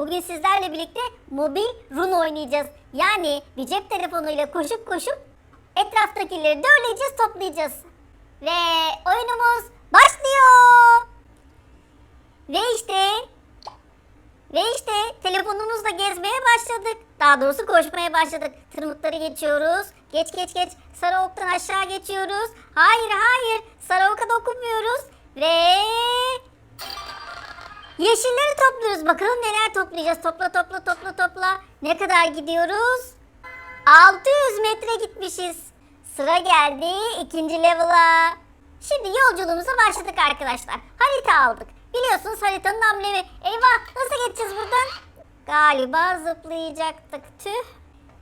bugün sizlerle birlikte mobil run oynayacağız. Yani bir cep telefonuyla koşup koşup etraftakileri dörleyeceğiz toplayacağız. Ve oyunumuz başlıyor. Ve işte ve işte telefonumuzla gezmeye başladık. Daha doğrusu koşmaya başladık. Tırmıkları geçiyoruz. Geç geç geç. Sarı oktan aşağı geçiyoruz. Hayır hayır. Sarı oka dokunmuyoruz. Ve yeşilleri topluyoruz. Bakalım neler toplayacağız. Topla topla topla topla. Ne kadar gidiyoruz? 600 metre gitmişiz. Sıra geldi ikinci level'a. Şimdi yolculuğumuza başladık arkadaşlar. Harita aldık. Biliyorsunuz haritanın amblemi. Eyvah nasıl geçeceğiz buradan? Galiba zıplayacaktık. Tüh.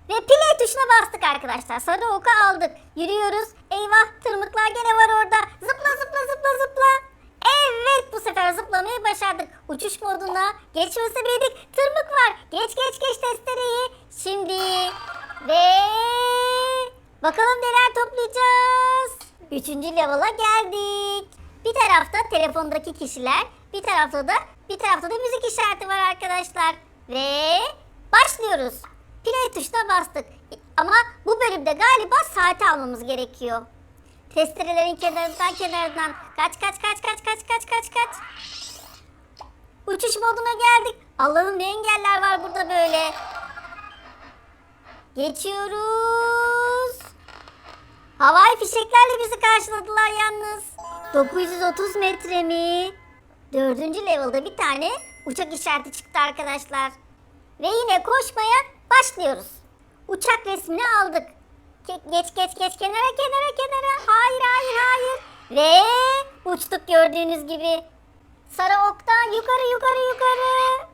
Ve play tuşuna bastık arkadaşlar. Sarı oku aldık. Yürüyoruz. Eyvah tırmıklar gene var orada. Zıpla zıpla zıpla zıpla. Evet bu sefer zıplamayı başardık. Uçuş moduna geçmesi bildik. Tırmık var. Geç geç geç testereyi. Şimdi ve bakalım neler toplayacağız. Üçüncü level'a geldik. Bir tarafta telefondaki kişiler, bir tarafta da bir tarafta da müzik işareti var arkadaşlar. Ve başlıyoruz. Play tuşuna bastık. Ama bu bölümde galiba saati almamız gerekiyor. Testerelerin kenarından kenarından. Kaç kaç kaç kaç kaç kaç kaç kaç. Uçuş moduna geldik. Allah'ım ne engeller var burada böyle. Geçiyoruz. Havai fişeklerle bizi karşıladılar yalnız. 930 metre mi? Dördüncü level'da bir tane uçak işareti çıktı arkadaşlar. Ve yine koşmaya başlıyoruz. Uçak resmini aldık. Ge- Geç geç geç kenara kenara kenara. Hayır hayır hayır. Ve uçtuk gördüğünüz gibi. Sarı oktan yukarı yukarı yukarı.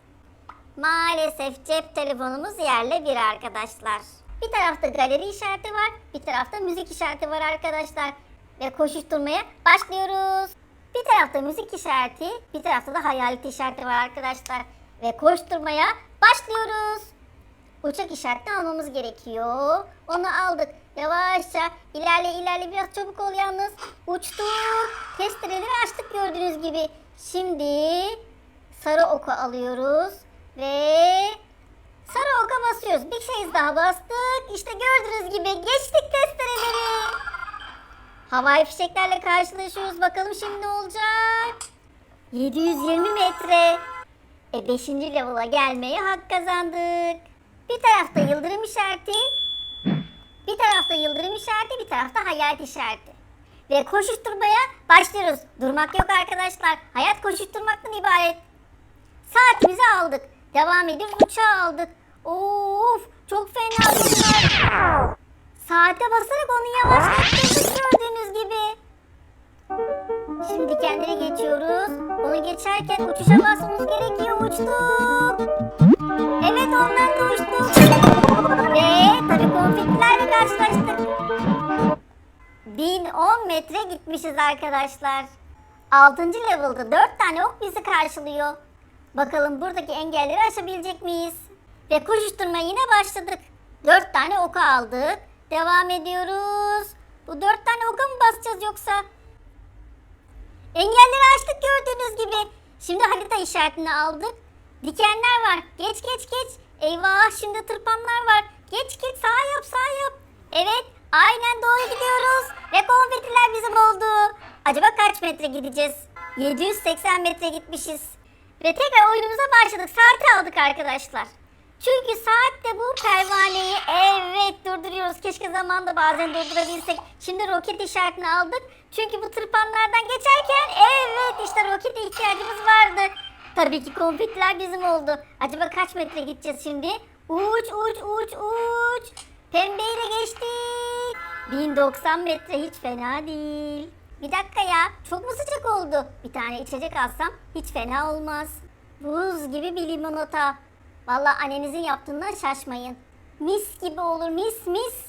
Maalesef cep telefonumuz yerle bir arkadaşlar. Bir tarafta galeri işareti var, bir tarafta müzik işareti var arkadaşlar. Ve koşuşturmaya başlıyoruz. Bir tarafta müzik işareti, bir tarafta da hayalet işareti var arkadaşlar. Ve koşturmaya başlıyoruz. Uçak işaretini almamız gerekiyor. Onu aldık. Yavaşça ilerle ilerle biraz çabuk ol yalnız. Uçtuk. Testereleri açtık gördüğünüz gibi. Şimdi sarı oku alıyoruz. Ve sarı oka basıyoruz. Bir kez daha bastık. İşte gördüğünüz gibi geçtik testereleri. Havai fişeklerle karşılaşıyoruz. Bakalım şimdi ne olacak? 720 metre. E 5. level'a gelmeye hak kazandık. Bir tarafta yıldırım işareti, bir tarafta yıldırım işareti, bir tarafta hayat işareti. Ve koşuşturmaya başlıyoruz. Durmak yok arkadaşlar. Hayat koşuşturmaktan ibaret. Saatimizi aldık. Devam ediyoruz. Uçağı aldık. Of çok fena bunlar. Saate basarak onu yavaşlattırdık gördüğünüz gibi. Şimdi kendine geçiyoruz. Onu geçerken uçuşa basmamız gerekiyor. Uçtuk. Evet ondan da uçtuk. Konfetlerle karşılaştık. 1010 metre gitmişiz arkadaşlar. 6. level'da 4 tane ok bizi karşılıyor. Bakalım buradaki engelleri aşabilecek miyiz? Ve koşuşturma yine başladık. 4 tane oku aldık. Devam ediyoruz. Bu 4 tane oka mı basacağız yoksa? Engelleri açtık gördüğünüz gibi. Şimdi harita işaretini aldık. Dikenler var. Geç geç geç. Eyvah şimdi tırpanlar var. Geç geç sağ yap sağ yap. Evet aynen doğru gidiyoruz. Ve konfetiler bizim oldu. Acaba kaç metre gideceğiz? 780 metre gitmişiz. Ve tekrar oyunumuza başladık. Saati aldık arkadaşlar. Çünkü saatte bu pervaneyi evet durduruyoruz. Keşke zamanda bazen durdurabilsek. Şimdi roket işaretini aldık. Çünkü bu tırpanlardan geçerken evet işte rokete ihtiyacımız vardı. Tabii ki konfetiler bizim oldu. Acaba kaç metre gideceğiz şimdi? Uç uç uç uç. Pembeyle geçtik. 1090 metre hiç fena değil. Bir dakika ya çok mu sıcak oldu? Bir tane içecek alsam hiç fena olmaz. Buz gibi bir limonata. Vallahi annenizin yaptığından şaşmayın. Mis gibi olur mis mis.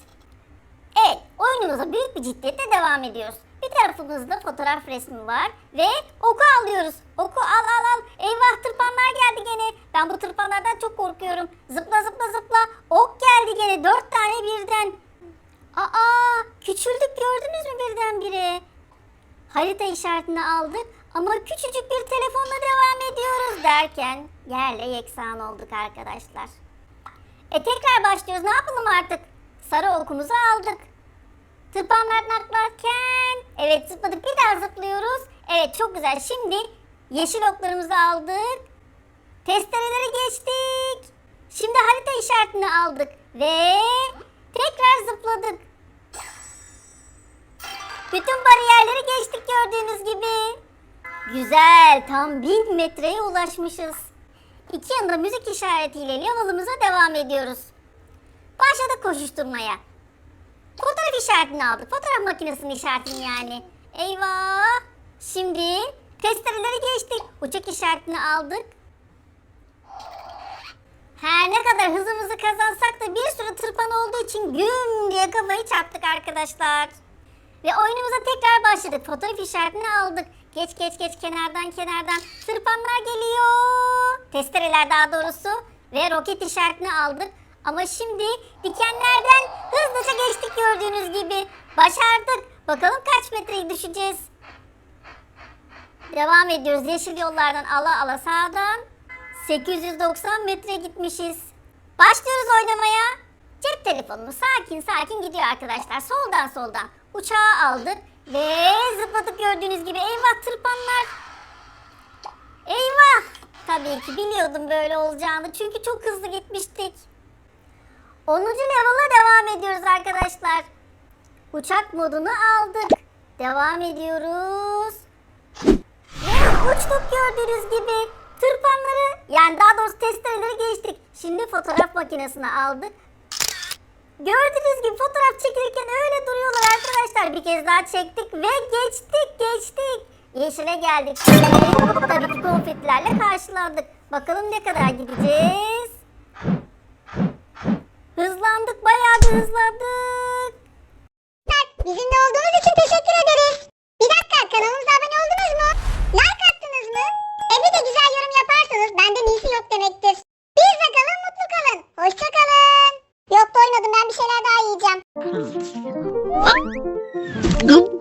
Evet oyunumuza büyük bir ciddiyetle devam ediyoruz. Bir tarafımızda fotoğraf resmi var ve oku alıyoruz. Oku al al al. Eyvah tırpanlar geldi gene. Ben bu tırpanlardan çok korkuyorum. Zıpla zıpla zıpla. Ok geldi gene dört tane birden. Aa küçüldük gördünüz mü birdenbire? Harita işaretini aldık. Ama küçücük bir telefonla devam ediyoruz derken yerle yeksan olduk arkadaşlar. E tekrar başlıyoruz. Ne yapalım artık? Sarı okumuzu aldık. Tırpanlar naklarken evet zıpladık. Bir daha zıplıyoruz. Evet çok güzel. Şimdi yeşil oklarımızı aldık. Testereleri geçtik. Şimdi harita işaretini aldık ve tekrar zıpladık. Bütün bariyerleri geçtik gördüğünüz gibi. Güzel, tam 1000 metreye ulaşmışız. İki yanında müzik işaretiyle level'ımıza devam ediyoruz. Başladık koşuşturmaya. Fotoğraf işaretini aldık. Fotoğraf makinesinin işaretini yani. Eyvah. Şimdi testereleri geçtik. Uçak işaretini aldık. Her ne kadar hızımızı kazansak da bir sürü tırpan olduğu için güm diye kafayı çarptık arkadaşlar. Ve oyunumuza tekrar başladık. Fotoğraf işaretini aldık. Geç geç geç kenardan kenardan. Tırpanlar geliyor. Testereler daha doğrusu. Ve roket işaretini aldık. Ama şimdi dikenlerden hızlıca geçtik gördüğünüz gibi. Başardık. Bakalım kaç metreyi düşeceğiz. Devam ediyoruz. Yeşil yollardan ala ala sağdan. 890 metre gitmişiz. Başlıyoruz oynamaya. Cep telefonumuz sakin sakin gidiyor arkadaşlar. Soldan soldan. Uçağı aldık ve zıpladık gördüğünüz gibi. Eyvah tırpanlar. Eyvah. Tabii ki biliyordum böyle olacağını. Çünkü çok hızlı gitmiştik. 10. level'a devam ediyoruz arkadaşlar. Uçak modunu aldık. Devam ediyoruz. Ve uçtuk gördüğünüz gibi. Tırpanları yani daha doğrusu testereleri geçtik. Şimdi fotoğraf makinesini aldık. Gördüğünüz gibi fotoğraf çekilirken öyle duruyorlar arkadaşlar. Bir kez daha çektik ve geçtik geçtik. Yeşile geldik. Şimdi tabii ki konfetlerle karşılandık. Bakalım ne kadar gideceğiz. Goop.